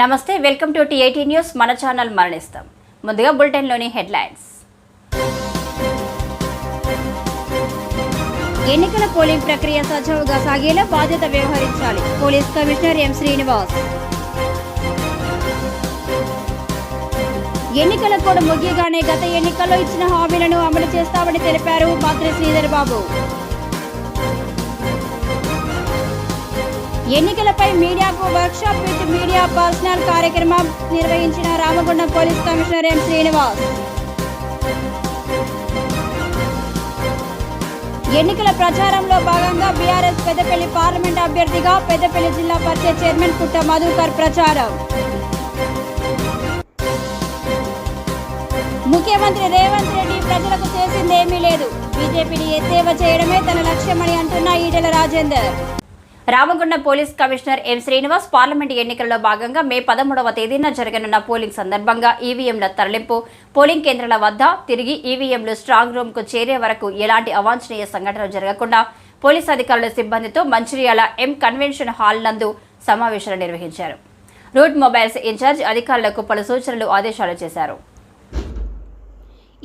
నమస్తే welcome to TIT news. మన channel మరణిస్తాం. ముందుగా బులెటిన్లోని హెడ్లైన్స్. ఎన్నికల పోలింగ్ ప్రక్రియ సజావుగా సాగేలా బాధ్యత వ్యవహరించాలి. Police commissioner M Srinivas. ఎన్నికల కూడా ముగియగానే గత ఎన్నికల్లో ఇచ్చిన హామీలను అమలు చేస్తామని తెలిపారు మంత్రి శ్రీధర్ బాబు. ఎన్నికలపై మీడియాకు వర్క్షాప్ విత్ మీడియా పర్సనల్ కార్యక్రమం నిర్వహించిన Ramagundam police commissioner M Srinivas. ఎన్నికల ప్రచారంలో భాగంగా బీఆర్ఎస్ పెద్దపల్లి పార్లమెంట్ అభ్యర్థిగా పెద్దపల్లి జిల్లా పరిషత్ చైర్మన్ పుట్ట మధుకర్ ప్రచారం. ముఖ్యమంత్రి రేవంత్ రెడ్డి ప్రజలకు చేసిందేమీ లేదు. బీజేపీని ఎత్తేవ చేయడమే తన లక్ష్యమని అంటున్న Etela Rajender. Ramagundam police commissioner M Srinivas parliament ఎన్నికల్లో భాగంగా మే పదమూడవ తేదీన జరగనున్న పోలింగ్ సందర్భంగా ఈవీఎంల తరలింపు. పోలింగ్ కేంద్రాల వద్ద తిరిగి ఈవీఎంలు స్ట్రాంగ్ రూమ్కు చేరే వరకు ఎలాంటి అవాంఛనీయ సంఘటనలు జరగకుండా పోలీస్ అధికారుల సిబ్బందితో మంచిర్యాల ఎం కన్వెన్షన్ హాల్ నందు సమావేశాలు నిర్వహించారు. రూట్ మొబైల్స్ ఇన్ఛార్జ్ అధికారులకు పలు సూచనలు ఆదేశాలు చేశారు.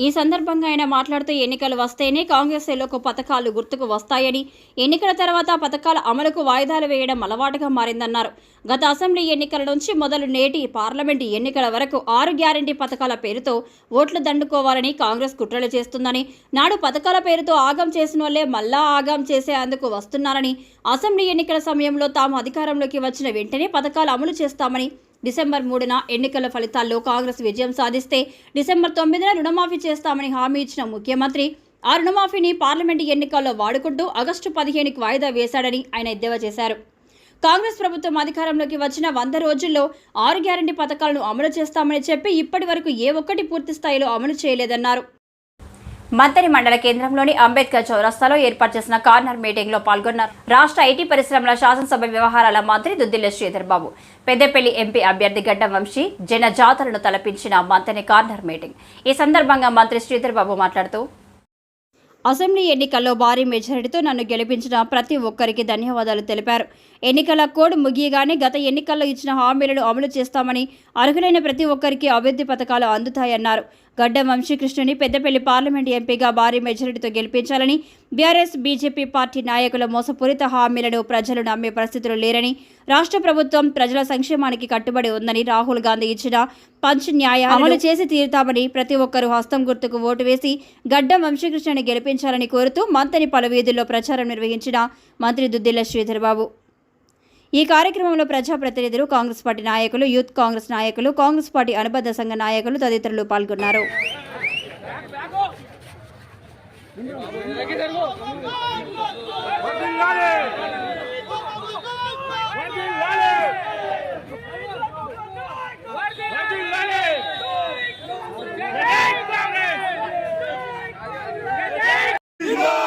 ఈ సందర్భంగా ఆయన మాట్లాడుతూ ఎన్నికలు వస్తేనే కాంగ్రెస్ ఎల్లోకు పథకాలు గుర్తుకు వస్తాయని ఎన్నికల తర్వాత పథకాల అమలుకు వాయిదాలు వేయడం అలవాటుగా మారిందన్నారు. గత అసెంబ్లీ ఎన్నికల నుంచి మొదలు నేటి పార్లమెంటు ఎన్నికల వరకు ఆరు గ్యారంటీ పథకాల పేరుతో ఓట్లు దండుకోవాలని కాంగ్రెస్ కుట్రలు చేస్తుందని నాడు పథకాల పేరుతో ఆగం చేసిన వాళ్ళే మళ్ళా ఆగం చేసేందుకు వస్తున్నారని అసెంబ్లీ ఎన్నికల సమయంలో తాము అధికారంలోకి వచ్చిన వెంటనే పథకాలు అమలు చేస్తామని డిసెంబర్ మూడున ఎన్నికల ఫలితాల్లో కాంగ్రెస్ విజయం సాధిస్తే డిసెంబర్ తొమ్మిదిన రుణమాఫీ చేస్తామని హామీ ఇచ్చిన ముఖ్యమంత్రి. ఆ రుణమాఫీని పార్లమెంటు ఎన్నికల్లో వాడుకుంటూ ఆగస్టు పదిహేనుకి వాయిదా వేశాడని ఆయన ఎద్దేవా చేశారు. కాంగ్రెస్ ప్రభుత్వం అధికారంలోకి వచ్చిన వంద రోజుల్లో ఆరు గ్యారంటీ పథకాలను అమలు చేస్తామని చెప్పి ఇప్పటి వరకు ఏ ఒక్కటి పూర్తి స్థాయిలో అమలు చేయలేదన్నారు. మంతని మండల కేంద్రంలోని అంబేద్కర్ చౌరస్తాలో ఏర్పాటు చేసిన కార్నర్ మీటింగ్లో పాల్గొన్నారు. రాష్ట్ర ఐటీ పరిశ్రమల శాసనసభ వ్యవహారాల మంత్రి దుద్దిల్ల శ్రీధర్ బాబు పెద్దపల్లి ఎంపీ అభ్యర్థి గడ్డ వంశీ జన జాతరను తలపించిన మంతని కార్నర్ మీటింగ్. ఈ సందర్భంగా మంత్రి శ్రీధర్ బాబు మాట్లాడుతూ అసెంబ్లీ ఎన్నికల్లో భారీ మెజారిటీతో నన్ను గెలిపించిన ప్రతి ఒక్కరికి ధన్యవాదాలు తెలిపారు. ఎన్నికల కోడ్ ముగియగానే గత ఎన్నికల్లో ఇచ్చిన హామీలను అమలు చేస్తామని అర్హులైన ప్రతి ఒక్కరికి అభివృద్ధి పథకాలు అందుతాయన్నారు. గడ్డం వంశీకృష్ణుని పెద్దపల్లి పార్లమెంట్ ఎంపీగా భారీ మెజారిటీతో గెలిపించాలని బీఆర్ఎస్ బీజేపీ పార్టీ నాయకుల మోసపూరిత హామీలను ప్రజలు నమ్మే పరిస్థితులు లేరని రాష్ట్ర ప్రభుత్వం ప్రజల సంక్షేమానికి కట్టుబడి ఉందని రాహుల్ గాంధీ ఇచ్చిన పంచ్ న్యాయ అమలు చేసి తీరుతామని ప్రతి ఒక్కరూ హస్తం గుర్తుకు ఓటు వేసి గడ్డం వంశీకృష్ణని గెలిపించాలని కోరుతూ మంత్రి పలు వీధుల్లో ప్రచారం నిర్వహించిన మంత్రి దుద్దిల్ల శ్రీధర్ బాబు ఈ కార్యక్రమంలో ప్రజాప్రతినిధులు కాంగ్రెస్ పార్టీ నాయకులు యూత్ కాంగ్రెస్ నాయకులు కాంగ్రెస్ పార్టీ అనుబంధ సంఘ నాయకులు తదితరులు పాల్గొన్నారు.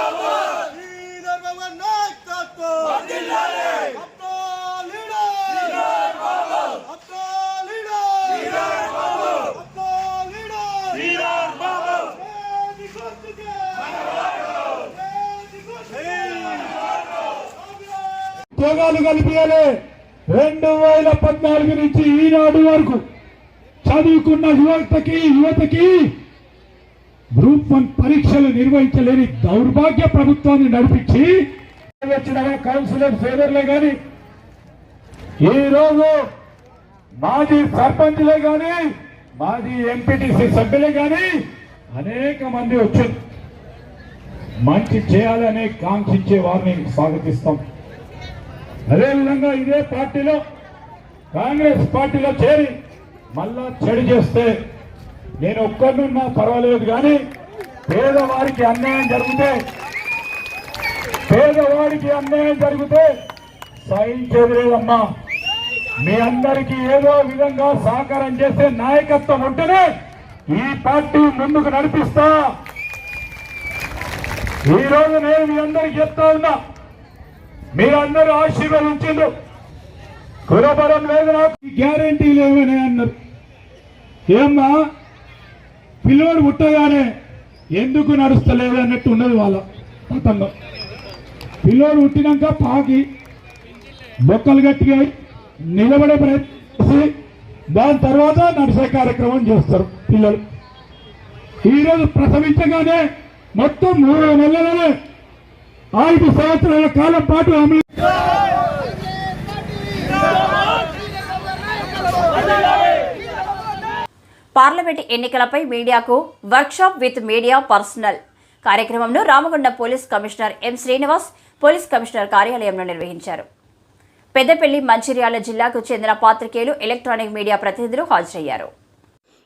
లీడర్ బాబా నాయకత్వం వర్ధిల్లాలి అప్తో లీడర్ లీడర్ బాబా అప్తో లీడర్ లీడర్ బాబా అప్తో లీడర్ లీడర్ బాబా ఏది గుర్తుకే ఏది గుర్తుకే ఉద్యోగాలు కల్పించాలి రెండు వేల పద్నాలుగు నుంచి ఈనాడు వరకు చదువుకున్న యువతకి యువతకి గ్రూప్ వన్ పరీక్షలు నిర్వహించలేని దౌర్భాగ్య ప్రభుత్వాన్ని నడిపించి వచ్చిన కౌన్సిలర్ సోదరులే గాని ఈరోజు రోజు మాజీ సర్పంచ్లే గాని మాజీ ఎంపీటీసీ సభ్యులే గాని అనేక మంది వచ్చారు మంచి చేయాలనే కాంక్షించే వారిని స్వాగతిస్తాం. అదేవిధంగా ఇదే పార్టీలో కాంగ్రెస్ పార్టీలో చేరి మళ్ళా చెడు చేస్తే నేను ఒక్కరినున్నా పర్వాలేదు కానీ పేదవారికి అన్యాయం జరిగితే పేదవాడికి అన్యాయం జరిగితే సహించేదిలేదమ్మా మీ అందరికీ ఏదో విధంగా సహకారం చేసే నాయకత్వం ఉంటేనే ఈ పార్టీ ముందుకు నడిపిస్తా. ఈ రోజు నేను మీ అందరికి చెప్తా ఉన్నా మీరందరూ ఆశీర్వదించారు కురబలం లేదు నాకు. గ్యారంటీ లేవని అన్నారు. ఏమ్మా పిల్లోడు పుట్టగానే ఎందుకు నడుస్తలేదు అన్నట్టు ఉన్నది వాళ్ళ మతంలో పిల్లోడు పుట్టినాక పాకి బొక్కలు గట్టిగా నిలబడే ప్రయత్నం దాని తర్వాత నడిసే కార్యక్రమం చేస్తారు పిల్లలు. ఈరోజు ప్రసవించగానే మొత్తం మూడు నెలలనే ఐదు సంవత్సరాల కాలం పాటు అమలు పార్లమెంట్ ఎన్నికలపై మీడియాకు workshop with media personal కార్యక్రమంను Ramagundam police commissioner M Srinivas police commissioner కార్యాలయంలో నిర్వహించారు. పెద్దపల్లి మంచిర్యాల జిల్లాకు చెందిన పాత్రికేయులు ఎలక్ట్రానిక్ మీడియా ప్రతినిధులు హాజరయ్యారు.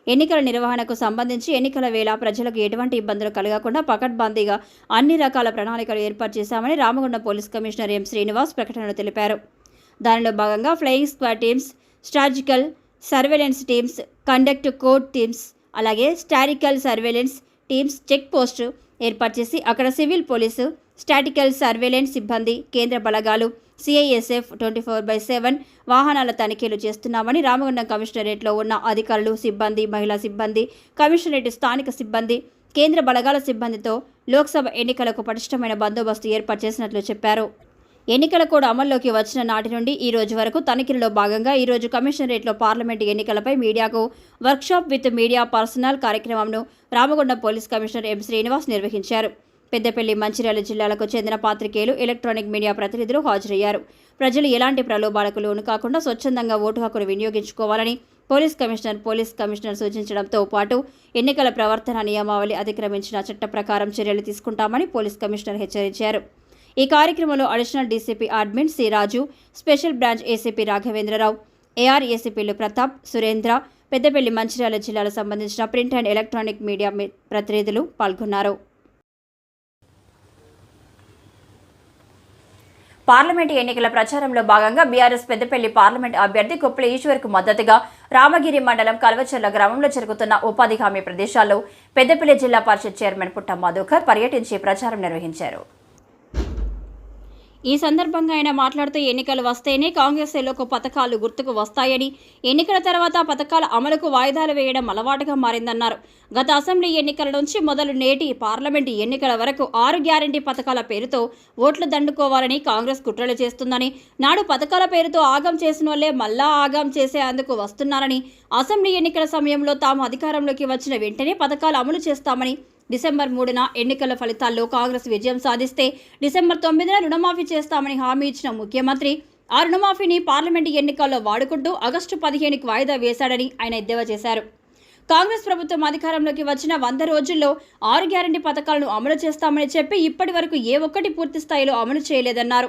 ఎన్నికల నిర్వహణకు సంబంధించి ఎన్నికల వేళ ప్రజలకు ఎటువంటి ఇబ్బందులు కలగకుండా పకడ్బందీగా అన్ని రకాల ప్రణాళికలు ఏర్పాటు చేశామని Ramagundam police commissioner M Srinivas ప్రకటనలో తెలిపారు. దానిలో భాగంగా flying squad teams strategical surveillance teams conduct code teams అలాగే statical surveillance teams check post ఏర్పాటు చేసి అక్కడ సివిల్ పోలీసు స్టాటికల్ సర్వేలెన్స్ సిబ్బంది కేంద్ర బలగాలు CISF twenty four by seven వాహనాల తనిఖీలు చేస్తున్నామని రామగుండం కమిషనరేట్లో ఉన్న అధికారులు సిబ్బంది మహిళా సిబ్బంది కమిషనరేట్ స్థానిక సిబ్బంది కేంద్ర బలగాల సిబ్బందితో లోక్సభ ఎన్నికలకు పటిష్టమైన బందోబస్తు ఏర్పాటు చేసినట్లు చెప్పారు. ఎన్నికల కోడ్ అమల్లోకి వచ్చిన నాటి నుండి ఈ రోజు వరకు తనిఖీలలో భాగంగా ఈ రోజు కమిషనరేట్లో పార్లమెంటు ఎన్నికలపై మీడియాకు workshop with media personal కార్యక్రమంను Ramagundam police commissioner M Srinivas నిర్వహించారు. పెద్దపల్లి మంచిర్యాల జిల్లాలకు చెందిన పాత్రికేయులు ఎలక్ట్రానిక్ మీడియా ప్రతినిధులు హాజరయ్యారు. ప్రజలు ఎలాంటి ప్రలోభాలకు లోను కాకుండా స్వచ్ఛందంగా ఓటు హక్కును వినియోగించుకోవాలని పోలీస్ కమిషనర్ పోలీస్ కమిషనర్ సూచించడంతో పాటు ఎన్నికల ప్రవర్తన నియమావళి అతిక్రమించిన చట్ట ప్రకారం చర్యలు తీసుకుంటామని పోలీస్ కమిషనర్ హెచ్చరించారు. ఈ కార్యక్రమంలో additional DCP admin C Raju special branch ACP Raghavendra Rao AR ఏసీపీలు Pratap Surendra Peddapalli Mancherial జిల్లాలకు సంబంధించిన ప్రింట్ అండ్ ఎలక్ట్రానిక్ మీడియా ప్రతినిధులు పాల్గొన్నారు. పార్లమెంట్ ఎన్నికల ప్రచారంలో భాగంగా బీఆర్ఎస్ పెద్దపల్లి పార్లమెంట్ అభ్యర్థి కుప్పల ఈశ్వర్కు మద్దతుగా రామగిరి మండలం కల్వచర్ల గ్రామంలో జరుగుతున్న ఉపాధి హామీ ప్రదేశాల్లో పెద్దపల్లి జిల్లా పరిషత్ చైర్మన్ పుట్ట మధుకర్ పర్యటించి ప్రచారం నిర్వహించారు. ఈ సందర్భంగా ఆయన మాట్లాడుతూ ఎన్నికలు వస్తేనే కాంగ్రెస్ ఎల్లోకు పథకాలు గుర్తుకు వస్తాయని ఎన్నికల తర్వాత పథకాల అమలుకు వాయిదాలు వేయడం అలవాటుగా మారిందన్నారు. గత అసెంబ్లీ ఎన్నికల నుంచి మొదలు నేటి పార్లమెంటు ఎన్నికల వరకు ఆరు గ్యారంటీ పథకాల పేరుతో ఓట్లు దండుకోవాలని కాంగ్రెస్ కుట్రలు చేస్తుందని నాడు పథకాల పేరుతో ఆగం చేసిన వాళ్ళే మళ్ళా ఆగం చేసేందుకు వస్తున్నారని అసెంబ్లీ ఎన్నికల సమయంలో తాము అధికారంలోకి వచ్చిన వెంటనే పథకాలు అమలు చేస్తామని డిసెంబర్ మూడున ఎన్నికల ఫలితాల్లో కాంగ్రెస్ విజయం సాధిస్తే డిసెంబర్ తొమ్మిదిన రుణమాఫీ చేస్తామని హామీ ఇచ్చిన ముఖ్యమంత్రి ఆ రుణమాఫీని పార్లమెంటు ఎన్నికల్లో వాడుకుంటూ ఆగస్టు పదిహేనుకి వాయిదా వేశాడని ఆయన ఎద్దేవా చేశారు. కాంగ్రెస్ ప్రభుత్వం అధికారంలోకి వచ్చిన వంద రోజుల్లో ఆరు గ్యారంటీ పథకాలను అమలు చేస్తామని చెప్పి ఇప్పటి వరకు ఏ ఒక్కటి పూర్తి స్థాయిలో అమలు చేయలేదన్నారు.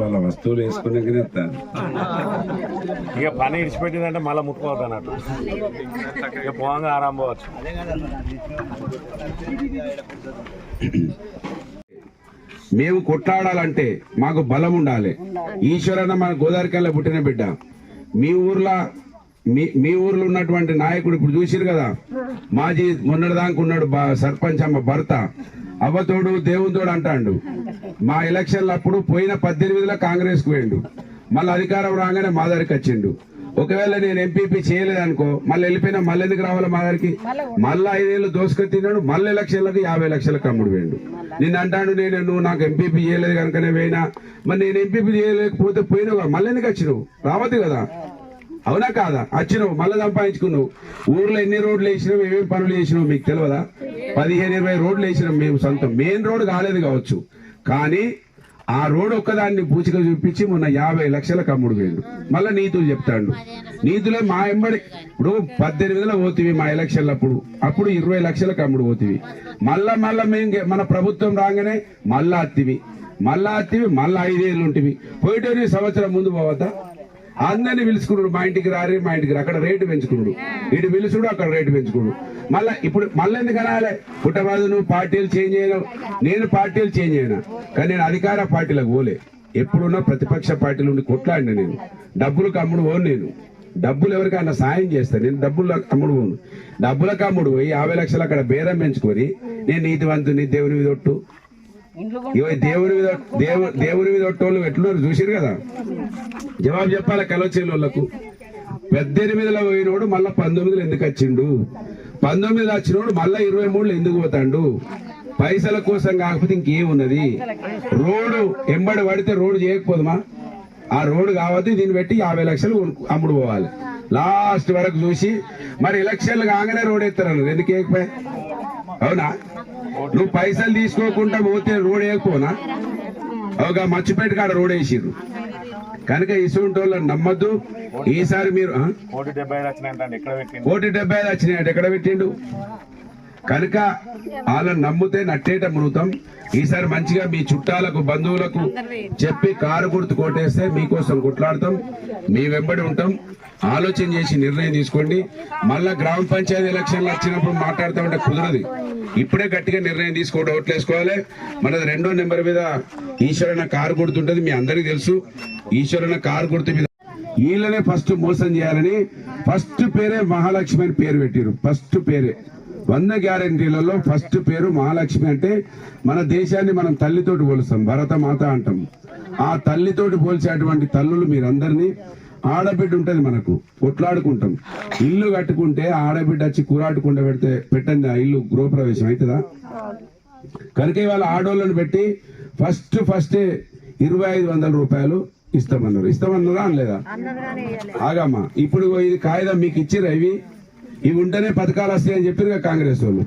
వాళ్ళ వస్తువులు వేసుకునే ఇక పని ఇడిచిపెట్టిందంటే మళ్ళీ ముట్టుకోవద్దు అన్నట్టు. ఇక పోగా ఆరాం పోవచ్చు. మేము కొట్లాడాలంటే మాకు బలం ఉండాలి. ఈశ్వరన్న మన గోదావరికల్లా పుట్టిన బిడ్డ. మీ ఊర్లో మీ మీ ఊర్లో ఉన్నటువంటి నాయకుడు ఇప్పుడు చూసిరు కదా? మాజీ మొన్నటిదాకా ఉన్నాడు బా- సర్పంచ్ అమ్మ భర్త. అవ్వతోడు దేవునితోడు అంటాడు. మా ఎలక్షన్లు అప్పుడు పోయిన పద్దెనిమిదిలో కాంగ్రెస్కు పోయిండు. మళ్ళీ అధికారం రాగానే మా దగ్గరికి వచ్చిండు. ఒకవేళ నేను ఎంపీపీ చేయలేదనుకో మళ్ళీ వెళ్ళిపోయినా మళ్ళీ ఎందుకు రావాలి మా దగ్గరికి మళ్ళీ ఐదేళ్ళు దోసుకొని తిన్నాడు మళ్ళీ ఎలక్షన్లకు యాభై లక్షలకు అమ్ముడు వేయండు నిన్న అంటాడు నేను నువ్వు నాకు ఎంపీపీ చేయలేదు కనుకనే పోయినా. మరి నేను ఎంపీపీ చేయలేకపోతే పోయినావు మళ్ళీ ఎందుకు వచ్చినావు? రావద్దు కదా. అవునా కాదా? వచ్చినావు మళ్ళీ సంపాదించుకున్నావు. ఊర్లో ఎన్ని రోడ్లు వేసినావు ఏమేమి పనులు చేసినావు మీకు తెలియదా పదిహేను ఇరవై రోడ్లు వేసినాం మేము సొంతం. మెయిన్ రోడ్ కాలేదు కావచ్చు. కానీ ఆ రోడ్ ఒక్కదాన్ని పూచిక చూపించి మొన్న యాభై లక్షలకు అమ్ముడు వేయండు మళ్ళీ నీతులు చెప్తాడు. నీతులే మా ఎంబడి ఇప్పుడు పద్దెనిమిదిలో పోతివి మా ఎలక్షన్లు అప్పుడు. అప్పుడు ఇరవై లక్షలకు అమ్ముడు పోతివి. మళ్ళా మళ్ళా మేము మన ప్రభుత్వం రాగానే మళ్ళా అత్తివి. మళ్ళా అత్తివి మళ్ళా ఐదేళ్ళు ఉంటివి. పోయేటోని సంవత్సరం ముందు పోవద్దా? అందరిని పిలుచుకున్నాడు మా ఇంటికి రారి మా ఇంటికి. అక్కడ రేటు పెంచుకున్నాడు ఇటు పిలుచుడు అక్కడ రేటు పెంచుకున్నాడు మళ్ళా ఇప్పుడు మళ్ళీ ఎందుకు అనాలి? పుట్టబాదు నువ్వు పార్టీలు చేంజ్ చేయను. నేను పార్టీలు చేంజ్ చేయను. కానీ నేను అధికార పార్టీలకు పోలే. ఎప్పుడున్నా ప్రతిపక్ష పార్టీలు ఉండి కొట్లాడిన నేను. డబ్బులకు అమ్ముడు పోను నేను. డబ్బులు ఎవరికైనా సాయం చేస్తాను నేను డబ్బులు అమ్ముడు పోను. డబ్బులకు అమ్ముడు పోయి యాభై లక్షలు అక్కడ బేరం పెంచుకొని నేను నీతివంతుని దేవుని మీద ఒట్టు ఇవి దేవుని మీద దేవు దేవుని మీద ఒట్టోళ్ళు ఎట్లున్నారు చూసిరు కదా? జవాబు చెప్పాలి కలవచేలు వాళ్ళకు పద్దెనిమిదిలో పోయినోడు మళ్ళా పంతొమ్మిదిలో ఎందుకు వచ్చిండు? పంతొమ్మిదిలో వచ్చినోడు మళ్ళా ఇరవై మూడులో ఎందుకు పోతాండు? పైసల కోసం కాకపోతే ఇంకేమున్నది? రోడ్డు ఎంబడి పడితే రోడ్డు చేయకపోదుమా? ఆ రోడ్డు కావద్దు దీన్ని పెట్టి యాభై లక్షలు అమ్ముడు పోవాలి. లాస్ట్ వరకు చూసి మరి ఎలక్షన్లు కాగానే రోడ్ ఎత్తారన్నారు. ఎందుకు వేయకపోయా? అవునా? నువ్వు పైసలు తీసుకోకుండా పోతే రోడ్ వేయకపోనా? ఒక మర్చిపేట కాడ రోడ్ వేసిర్రు. కనుక ఇసుంటి వాళ్ళని నమ్మద్దు. ఈసారి మీరు? కోటి డెబ్బై ఐదు వచ్చినాయంటే ఎక్కడ పెట్టింది కోటి డెబ్బై ఐదు వచ్చినాయి అంటే ఎక్కడ పెట్టిండు కనుక వాళ్ళని నమ్మితే నట్టేట మునుగుతాం ఈసారి మంచిగా మీ చుట్టాలకు బంధువులకు చెప్పి కారు గుర్తు కొట్టేస్తే మీకోసం కొట్లాడతాం. మీ వెంబడి ఉంటాం. ఆలోచన చేసి నిర్ణయం తీసుకోండి. మళ్ళా గ్రామ పంచాయతీ ఎలక్షన్లు వచ్చినప్పుడు మాట్లాడతామంటే కుదరదు. ఇప్పుడే గట్టిగా నిర్ణయం తీసుకోండి ఓట్లు వేసుకోవాలి మనది రెండో నెంబర్ మీద ఈశ్వరన్న కారు గుర్తుంటది మీ అందరికీ తెలుసు. ఈశ్వరన్న కారు గుర్తు మీద వీళ్ళనే ఫస్ట్ మోసం చేయాలని ఫస్ట్ పేరే మహాలక్ష్మి అని పేరు పెట్టారు ఫస్ట్ పేరే. వంద గ్యారంటీలలో ఫస్ట్ పేరు మహాలక్ష్మి అంటే మన దేశాన్ని మనం తల్లితోటి పోలుస్తాం భరత మాత అంటాం. ఆ తల్లితోటి పోల్చేటువంటి తల్లులు మీరందరినీ ఆడబిడ్డ ఉంటది మనకు కొట్లాడుకుంటాం. ఇల్లు కట్టుకుంటే ఆడబిడ్డ వచ్చి కూరాడుకుండ పెడితే పెట్టండి ఆ ఇల్లు గృహప్రవేశం అవుతుందా? కనుక ఇవాళ ఆడోళ్ళని పెట్టి ఫస్ట్ ఫస్ట్ ఇరవై ఐదు వందల రూపాయలు ఇస్తామన్నారు. ఇస్తామన్నారా అనలేదా? ఆగమ్మా ఇప్పుడు ఇది కాగితం మీకు ఇచ్చిరా ఇవి? ఇవి ఉంటేనే పథకాలు వస్తాయని చెప్పారు కాంగ్రెస్ వాళ్ళు.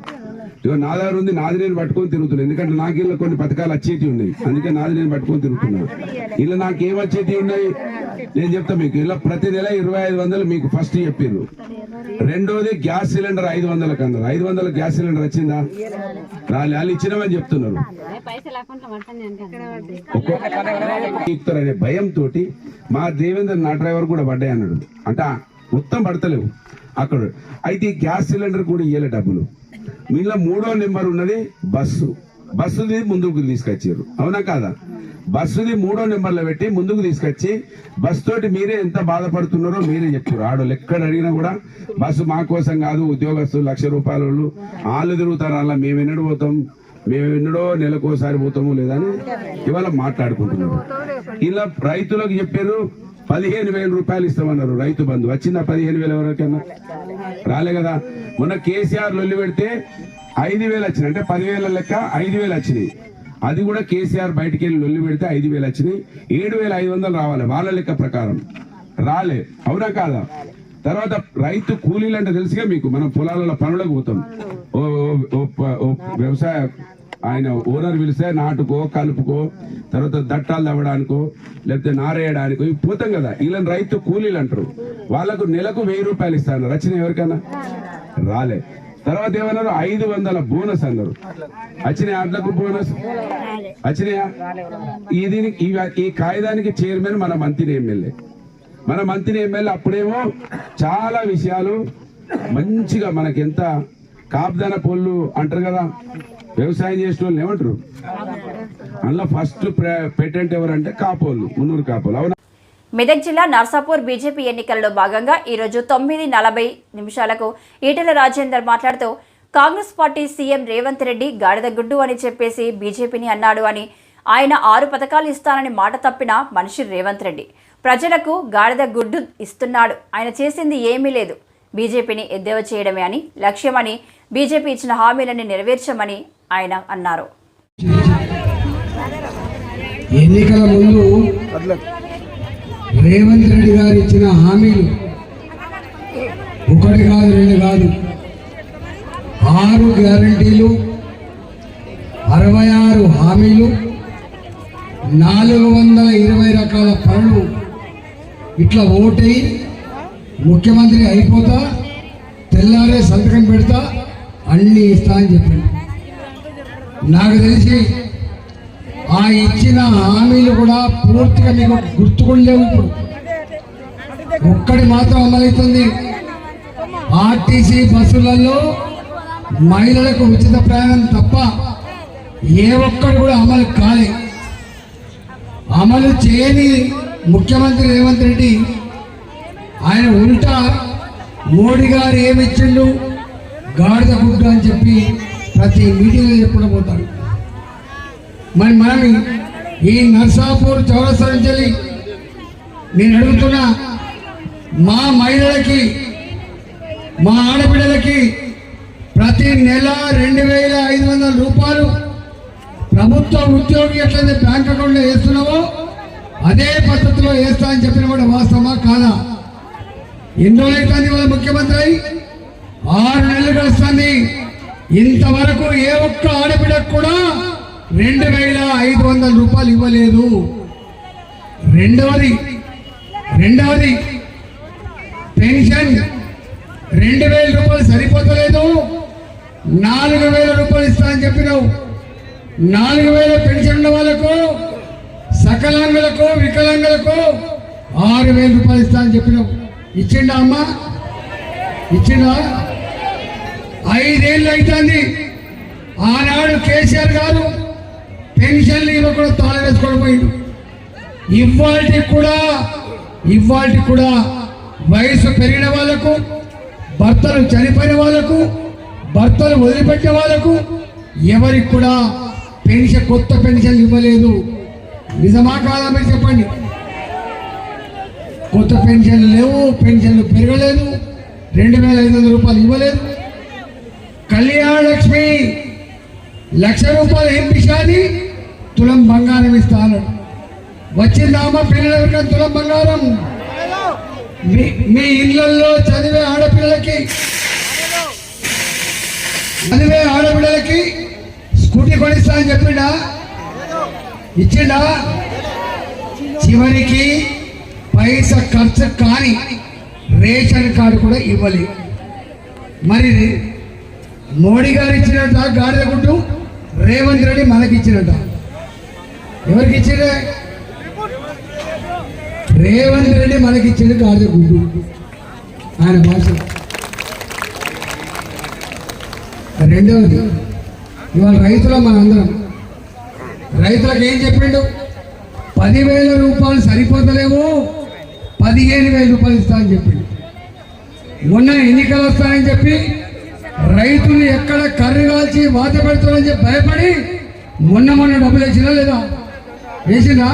ఇగో నాదారు ఉంది నాది నేను పట్టుకొని తిరుగుతున్నాను ఎందుకంటే నాకు ఇళ్ళ కొన్ని పథకాలు వచ్చేటి ఉన్నాయి. అందుకే నాది నేను పట్టుకొని తిరుగుతున్నా. ఇలా నాకు ఏం వచ్చేటి ఉన్నాయి? నేను చెప్తా మీకు. ఇలా ప్రతి నెల ఇరవై ఐదు వందలు మీకు ఫస్ట్ చెప్పారు రెండోది గ్యాస్ సిలిండర్ ఐదు వందలకు అన్నారు ఐదు వందల గ్యాస్ సిలిండర్ వచ్చిందా? రాలే వాళ్ళు ఇచ్చినామని చెప్తున్నారు. ఇస్తారనే భయంతో మా దేవేంద్ర నా డ్రైవర్ కూడా పడ్డాయి అన్నాడు. అంటే మొత్తం పడతలేవు. అక్కడ. అయితే గ్యాస్ సిలిండర్ కూడా ఇవ్వలే డబ్బులు. మీలో మూడో నెంబర్ ఉన్నది బస్సు. బస్సుది ముందుకు తీసుకొచ్చారు. అవునా కాదా? బస్సుది మూడో నెంబర్లో పెట్టి ముందుకు తీసుకొచ్చి బస్సు తోటి మీరే ఎంత బాధపడుతున్నారో మీరే చెప్తారు. ఆడోళ్ళు ఎక్కడ అడిగినా కూడా బస్సు మా కోసం కాదు ఉద్యోగస్తులు లక్ష రూపాయల వాళ్ళు. వాళ్ళు తిరుగుతారు అలా మేము ఎన్నడు పోతాం మేము ఎన్నడో నెలకోసారి పోతాము లేదని ఇవాళ మాట్లాడుకుంటున్నాము ఇలా రైతులకు చెప్పారు పదిహేను వేల రూపాయలు ఇస్తామన్నారు రైతు బంధు. వచ్చిందా పదిహేను వేల ఎవరికైనా రాలే కదా. మొన్న కేసీఆర్ లొల్లి పెడితే ఐదు వేలు వచ్చినాయి. అంటే పదివేల లెక్క ఐదు వేలు వచ్చినాయి. అది కూడా కేసీఆర్ బయటికి వెళ్ళి లొల్లి పెడితే ఐదు వేలు వచ్చినాయి. ఏడు వేల ఐదు వందలు రావాలి వాళ్ళ లెక్క ప్రకారం. రాలే. అవునా కాదా? తర్వాత రైతు కూలీలు అంటే తెలుసుగా మీకు. మనం పొలాలలో పనులకు పోతాం. ఓ ఓ- ఓ ఓ వ్యవసాయ ఆయన ఓనర్ పిలిస్తే నాటుకో కలుపుకో తర్వాత దట్టాలు తవ్వడానికో లేకపోతే నారేయడానికో ఇవి పోతాం కదా. వీళ్ళని రైతు కూలీలు అంటారు. వాళ్ళకు నెలకు వెయ్యి రూపాయలు ఇస్తాను. రచన ఎవరికైనా? రాలే. తర్వాత ఏమన్నారు? ఐదు వందల బోనస్ అన్నారు. వచ్చినాయి అట్లకు బోనస్? వచ్చినాయా? ఈ దీనికి ఈ- కాగితానికి చైర్మన్ మన మంత్రి ఎమ్మెల్యే. మన మంత్రి ఎమ్మెల్యే అప్పుడేమో చాలా విషయాలు మంచిగా మనకెంత కాపుదన పొల్లు అంటారు కదా. వ్యవసాయం చేసిన వాళ్ళు ఏమంటారు? అందులో ఫస్ట్ పేటెంట్ ఎవరంటే కాపోళ్ళు మున్నూరు కాపోలు అవునా? మెదక్ జిల్లా నర్సాపూర్ బీజేపీ ఎన్నికల్లో భాగంగా ఈరోజు తొమ్మిది నలభై నిమిషాలకు ఈటెల రాజేందర్ మాట్లాడుతూ Congress party CM Revanth Reddy గాడిద గుడ్డు అని చెప్పేసి బీజేపీని అన్నాడు అని ఆయన ఆరు పథకాలు ఇస్తానని మాట తప్పిన మనిషి రేవంత్ రెడ్డి. ప్రజలకు గాడిద గుడ్డు ఇస్తున్నాడు. ఆయన చేసింది ఏమీ లేదు. బీజేపీని ఎద్దేవా చేయడమే అని లక్ష్యమని బీజేపీ ఇచ్చిన హామీలని నెరవేర్చమని ఆయన అన్నారు. ఎన్నికల ముందు రేవంత్ రెడ్డి గారు ఇచ్చిన హామీలు ఒకటి కాదు రెండు కాదు. ఆరు గ్యారంటీలు అరవై ఆరు హామీలు నాలుగు వందల ఇరవై రకాల పనులు ఇట్లా ఓటై ముఖ్యమంత్రి అయిపోతా తెల్లారే సంతకం పెడతా అన్నీ ఇస్తా అని చెప్పాడు నాకు తెలిసి ఆ ఇచ్చిన హామీలు కూడా పూర్తిగా మీకు గుర్తుకుండేవి ఇప్పుడు. ఒక్కటి మాత్రం అమలవుతుంది. ఆర్టీసీ బస్సులలో మహిళలకు ఉచిత ప్రయాణం తప్ప ఏ ఒక్కటి కూడా అమలు కాలే. అమలు చేయని ముఖ్యమంత్రి రేవంత్ రెడ్డి ఆయన ఉల్టా మోడీ గారు ఏమిచ్చిండు గాడిద గుడ్డు అని చెప్పి ప్రతి మీటింగ్లో చెప్పడం పోతాడు మరి మనం ఈ నర్సాపూర్ చౌరస్తా నుంచి నేను అడుగుతున్నా మా మహిళలకి మా ఆడబిడ్డలకి ప్రతి నెల రెండు వేల ఐదు వందల రూపాయలు ప్రభుత్వ ఉద్యోగి ఎట్లయితే బ్యాంక్ అకౌంట్లో వేస్తున్నావో అదే పద్ధతిలో వేస్తా అని చెప్పిన కూడా వాస్తవమా కాదా? ఎన్ని రోజులైతుంది వాళ్ళ ముఖ్యమంత్రి? అయి? ఆరు నెలలు గడుస్తుంది. ఇంతవరకు ఏ ఒక్క ఆడబిడకు కూడా రెండు వేల ఐదు వందల రూపాయలు ఇవ్వలేదు. రెండవది రెండవది పెన్షన్ రెండు వేల రూపాయలు సరిపోతలేదు. నాలుగు వేల రూపాయలు ఇస్తా అని చెప్పినావు. నాలుగు వేల పెన్షన్ ఉన్న వాళ్ళకు సకలాంగులకు వికలాంగులకు ఆరు వేల రూపాయలు ఇస్తా అని చెప్పినావు. ఇచ్చిండా అమ్మా? ఇచ్చిండా? ఐదేళ్ళు అవుతుంది ఆనాడు కేసీఆర్ గారు పెన్షన్లు ఇవ్వకుండా తాళ వేసుకొని పోయిండు. ఇవాళకి కూడా ఇవాళకి కూడా వయసు పెరిగిన వాళ్ళకు భర్తలు చనిపోయిన వాళ్ళకు భర్తలు వదిలిపెట్టిన వాళ్ళకు ఎవరికి కూడా పెన్షన్ కొత్త పెన్షన్ ఇవ్వలేదు. నిజమా కాదా మీరు చెప్పండి? కొత్త పెన్షన్లు లేవు పెన్షన్లు పెరగలేదు రెండు వేల ఐదు వందల రూపాయలు ఇవ్వలేదు. కళ్యాణ లక్ష్మి లక్ష రూపాయలు ఏం షాది తులం బంగారం ఇస్తాను. వచ్చిందామా పిల్లలకి తులం బంగారం? మీ మీ ఇళ్ళలో చదివే ఆడపిల్లలకి చదివే ఆడపిల్లలకి స్కూటీ కొనిస్తా అని చెప్పిండా? ఇచ్చిండా? చివరికి పైస ఖర్చు కాని రేషన్ కార్డు కూడా ఇవ్వలేదు మరి మోడీ గారు ఇచ్చినట్ట గాడిద గుట్టు రేవంత్ రెడ్డి మనకి ఇచ్చినట్ట. ఎవరికి ఇచ్చిరే రేవంత్ రెడ్డి మనకి ఇచ్చిండు గాడిద గుడ్డు. ఆయన భాష. రెండవది ఇవాళ రైతుల మనందరం రైతులకు ఏం చెప్పిండు? పదివేల రూపాయలు సరిపోతలేవు పదిహేను వేల రూపాయలు ఇస్తా అని చెప్పిండు. మొన్న ఎన్నికలు వస్తాయని చెప్పి రైతులు ఎక్కడ కర్రీ కాల్చి వాత పెడతారని చెప్పి భయపడి మొన్న మొన్న డబ్బులు వేసినా లేదా? వేసిందా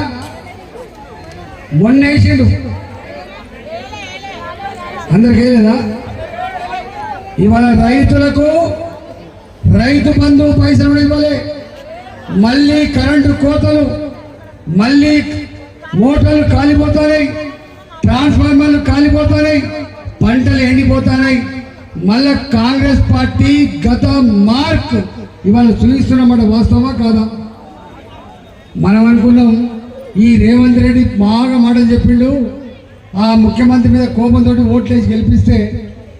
మొన్న వేసిండు. అందరికీ లేదా ఇవాళ రైతులకు రైతు బంధు పైసలు కూడా ఇవ్వలే. మళ్ళీ కరెంటు కోతలు మళ్ళీ మోటార్లు కాలిపోతున్నాయి ట్రాన్స్ఫార్మర్లు కాలిపోతున్నాయి పంటలు ఎండిపోతున్నాయి మళ్ళా కాంగ్రెస్ పార్టీ గత మార్క్ ఇవాళ చూపిస్తున్నమాట వాస్తవా కాదా? మనం అనుకున్నాం ఈ రేవంత్ రెడ్డి బాగా మాటలు చెప్పిండు. ఆ ముఖ్యమంత్రి మీద కోపంతో ఓట్లేసి గెలిపిస్తే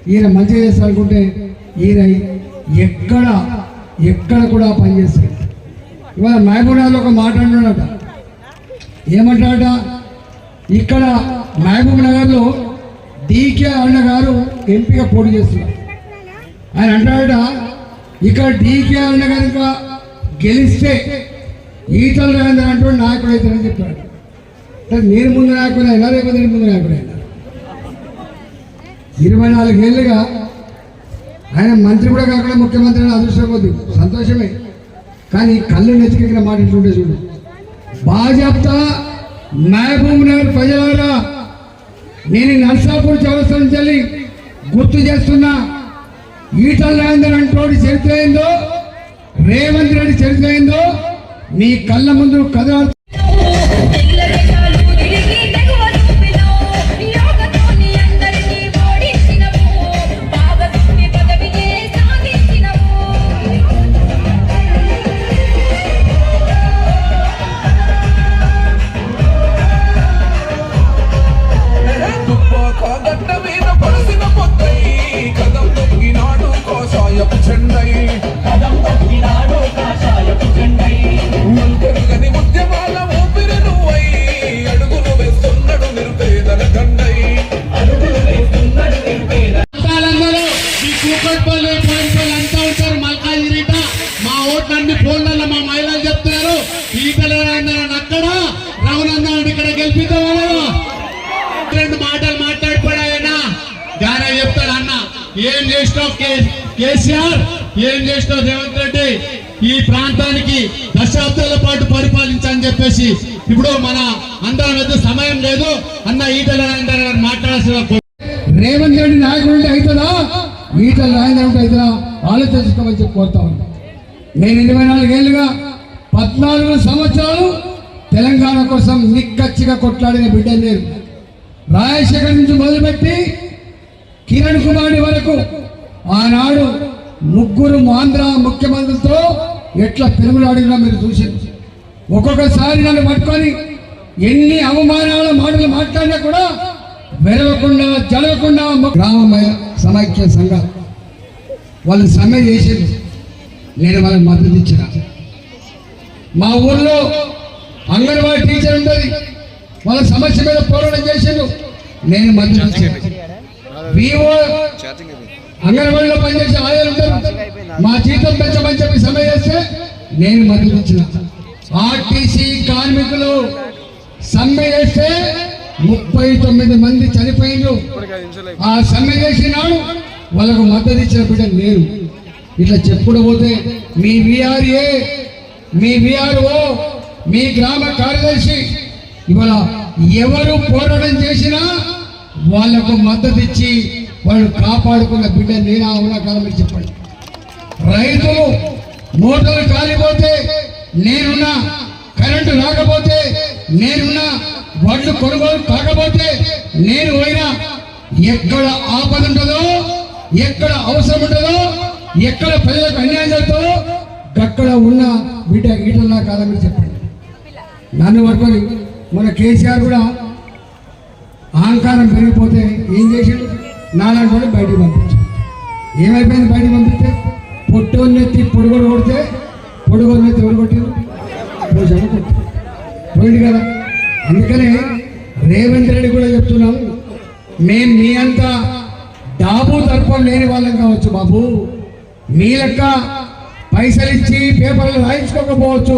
ఈయన మంచిగా చేస్తా అనుకుంటే ఈయన ఎక్కడ ఎక్కడ కూడా పనిచేస్తాడు ఇవాళ మహబూబ్నగర్లో ఒక మాట అంటున్నాడట. ఏమంటాడట? ఇక్కడ మహబూబ్ నగర్లో డీకే అన్న గారు ఎంపీగా పోటీ చేస్తున్నారు. ఆయన అంటాడట ఇక్కడ డీకే అన్న కనుక గెలిస్తే ఈటల రాజేంద్ర అంటే నాయకుడు అవుతారని చెప్పాడు. నేను ముందు నాయకుడు అయినా లేకపోతే నేను ముందు నాయకుడు అయినా ఇరవై నాలుగేళ్ళుగా ఆయన మంత్రి కూడా కాకుండా ముఖ్యమంత్రి అని అదృష్టం కొద్ది. సంతోషమే. కానీ కళ్ళు నెచ్చికెక్కిన మాట ఇట్లుంటే చూడు. భాజపా మహబూబ్ నగర్ ప్రజలారా నేను నర్సాపూర్ చౌరస్తా నుంచి గుర్తు చేస్తున్నా ఈటల రాజేందర్ అంటోడి చరిత్ర ఏందో రేవంత్ రెడ్డి చరిత్ర ఏందో మీ కళ్ళ ముందు కథ ఈ ప్రాంతానికి దశాబ్దాల పాటు పరిపాలించని చెప్పేసి ఇప్పుడు మన అందరం వద్ద సమయం లేదు. అన్న ఈటల రాజేందర్ గారు మాట్లాడాల్సిన రేవంత్ రెడ్డి నాయకుడు ఉంటే అవుతుందా? ఈటల రాజేందర్ ఉంటే అవుతుందా? ఆలోచించుకోమని చెప్పి కోరుతా ఉన్నా. నేను ఇరవై నాలుగేళ్ళుగా పద్నాలుగు సంవత్సరాలు తెలంగాణ కోసం నిక్కచ్చిగా కొట్లాడిన బిడ్డ నేను. రాజశేఖర్ నుంచి మొదలుపెట్టి కిరణ్ కుమార్ వరకు ఆనాడు ముగ్గురు ఆంధ్ర ముఖ్యమంత్రులతో ఎట్లా పెరుగులాడినా మీరు చూసారు ఒక్కొక్కసారి నన్ను పట్టుకొని ఎన్ని అవమానాల మాటలు మాట్లాడినా కూడా వెరవకుండా జరగకుండా గ్రామ సమైక్య సంఘం వాళ్ళు సమ్మె చేసేది. నేను వాళ్ళకి మద్దతు ఇచ్చిన. మా ఊర్లో అంగన్వాడీ టీచర్ ఉంటుంది వాళ్ళ సమస్య మీద పోరాటం చేసిండు. నేను మద్దతు ఇచ్చాను. వివో అంగన్వాడీలో పనిచేసే ఆయాలు ఉంటారు. మా జీతం పెంచమని చెప్పి సమ్మె చేస్తే నేను మద్దతు ఆర్టీసీ కార్మికులు సమ్మె చేస్తే ముప్పై తొమ్మిది మంది చనిపోయిండ్రు. ఆ సమ్మె చేసినాడు వాళ్ళకు మద్దతు ఇచ్చిన బిడ్డ నేను ఇట్లా చెప్పుడు పోతే మీ విఆర్ఏ మీ విఆర్ఓ మీ గ్రామ కార్యదర్శి ఇవాళ ఎవరు పోరాటం చేసినా వాళ్ళకు మద్దతు ఇచ్చి వాళ్ళు కాపాడుకున్న బిడ్డ నేను? అవునా కాదని చెప్పండి. రైతులు మోటార్లు కాలిపోతే నేనున్నా కరెంటు రాకపోతే నేనున్నా వడ్లు కొనుగోలు కాకపోతే నేను పోయినా ఎక్కడ ఆపద ఉంటుందో ఎక్కడ అవసరం ఉంటుందో ఎక్కడ ప్రజలకు అన్యాయం జరుగుతుందో అక్కడ ఉన్న బిడ్డ ఈటల్లా కాదని మీరు చెప్పండి. నన్ను పట్టుకొని మన కేసీఆర్ కూడా అహంకారం పెరిగిపోతే ఏం చేసి నాలాంటి వాడు బయటికి పంపించాడు. ఏమైపోయింది బయటికి పంపిస్తే? పొట్టోన్నెత్తి పొడుగోడు కొడితే పొడుగోన్నెత్తి ఎవరు కొట్టారు కొట్టారు పోయింది కదా? అందుకనే రేవంత్ రెడ్డి కూడా చెప్తున్నాం మేము మీ అంతా డాబు తర్పం లేని వాళ్ళం కావచ్చు బాబు. మీ లెక్క పైసలు ఇచ్చి పేపర్లు రాయించుకోకపోవచ్చు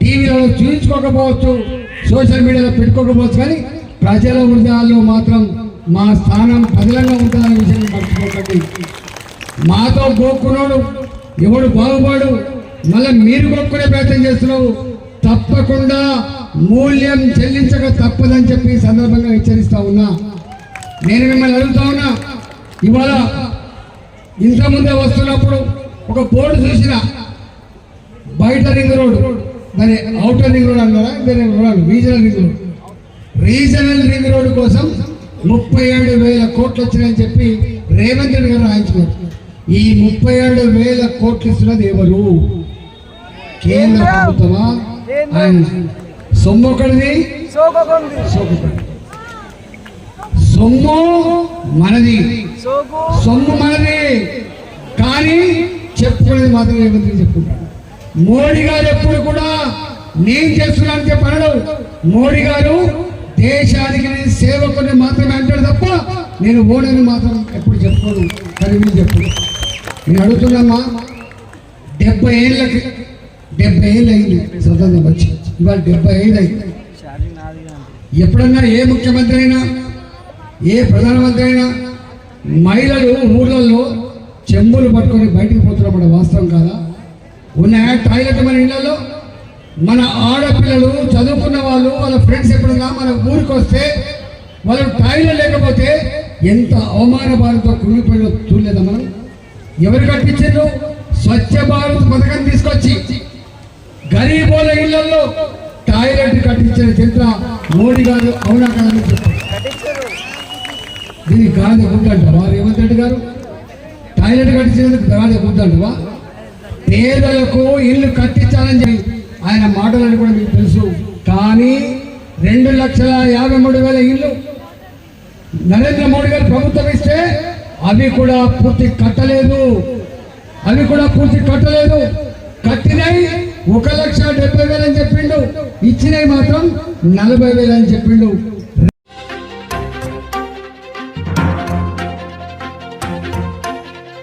టీవీలలో చూపించుకోకపోవచ్చు సోషల్ మీడియాలో పెట్టుకోకపోవచ్చు. కానీ ప్రజల హృదయాల్లో మాత్రం మా స్థానం పదిలంగా ఉంటుందనే విషయాన్ని మర్చిపోకండి. మాతో గోక్కున్నాడు ఎవడు బాగుపడు మళ్ళీ మీరు గొక్కునే ప్రయత్నం చేస్తున్నావు. తప్పకుండా మూల్యం చెల్లించక తప్పదని చెప్పి సందర్భంగా హెచ్చరిస్తా ఉన్నా. నేను మిమ్మల్ని అడుగుతా ఉన్నా. ఇవాళ ఇంత ముందే వస్తున్నప్పుడు ఒక బోర్డు చూసిన. బయట రింగ్ రోడ్ దాని అవుటర్ రింగ్ రోడ్ అన్నారా? దాని road regional ring road. Regional ring road కోసం ముప్పై ఏడు వేల కోట్లు వచ్చినాయని చెప్పి రేవంత్ రెడ్డి గారు రాయించుకున్నారు. ఈ ముప్పై ఏడు వేల కోట్లు ఇస్తున్నది ఎవరు కేంద్ర. ప్రభుత్వమా? ఆయన సొమ్ము ఒకటిది. సొమ్ము మనది. సొమ్ము మనది. కానీ చెప్పుకునేది మాత్రం రెడ్డి చెప్పుకుంటాడు? మోడీ గారు ఎప్పుడు కూడా నేను చేస్తున్నాను చెప్పి అనడు మోడీ గారు దేశానికి నేను సేవకుని మాత్రమే అంటాడు తప్ప నేను ఓడని మాత్రం ఎప్పుడు చెప్పుకోను. కానీ వీళ్ళు చెప్పు నేను అడుగుతున్నామా డెబ్బై ఏళ్ళకి డెబ్బై ఏళ్ళు అయింది స్వతంత్రం వచ్చి ఇవాళ డెబ్బై ఏళ్ళు అయింది. ఎప్పుడన్నా ఏ ముఖ్యమంత్రి అయినా ఏ ప్రధానమంత్రి అయినా మహిళలు ఊళ్ళల్లో చెంబులు పట్టుకొని బయటికి పోతున్నప్పుడు వాస్తవం కాదా? ఉన్నాయా టాయిలెట్ మన ఇళ్ళలో? మన ఆడపిల్లలు చదువుకున్న వాళ్ళు వాళ్ళ ఫ్రెండ్స్ ఎప్పుడన్నా మన ఊరికి వస్తే వాళ్ళు టాయిలెట్ లేకపోతే ఎంత అవమాన భారత్తో కుంగిపోయిన చూడలేదా మనం? ఎవరు కట్టించారు? స్వచ్ఛ భారత్ పథకం తీసుకొచ్చి. గరీబోల ఇళ్ళలో టాయిలెట్ కట్టించిన చరిత్ర. మోడీ గారు అవునా కాదని దీనికి గాలి గుడ్డంటవా రేవంత్ రెడ్డి గారు? టాయిలెట్ కట్టించినందుకు గాలి గుడ్డంటవా పేదలకు ఇల్లు కట్టించాలని చెప్పి ఆయన మాటలని కూడా మీకు తెలుసు. కానీ రెండు లక్షల యాభై మూడు వేల ఇల్లు నరేంద్ర మోడీ గారు ప్రభుత్వం ఇస్తే అవి కూడా పూర్తి కట్టలేదు. అవి కూడా పూర్తి కట్టలేదు. కట్టినవి ఒక లక్ష డెబ్బై వేలు అని చెప్పిండు. ఇచ్చినవి మాత్రం నలభై వేలు అని చెప్పిండు.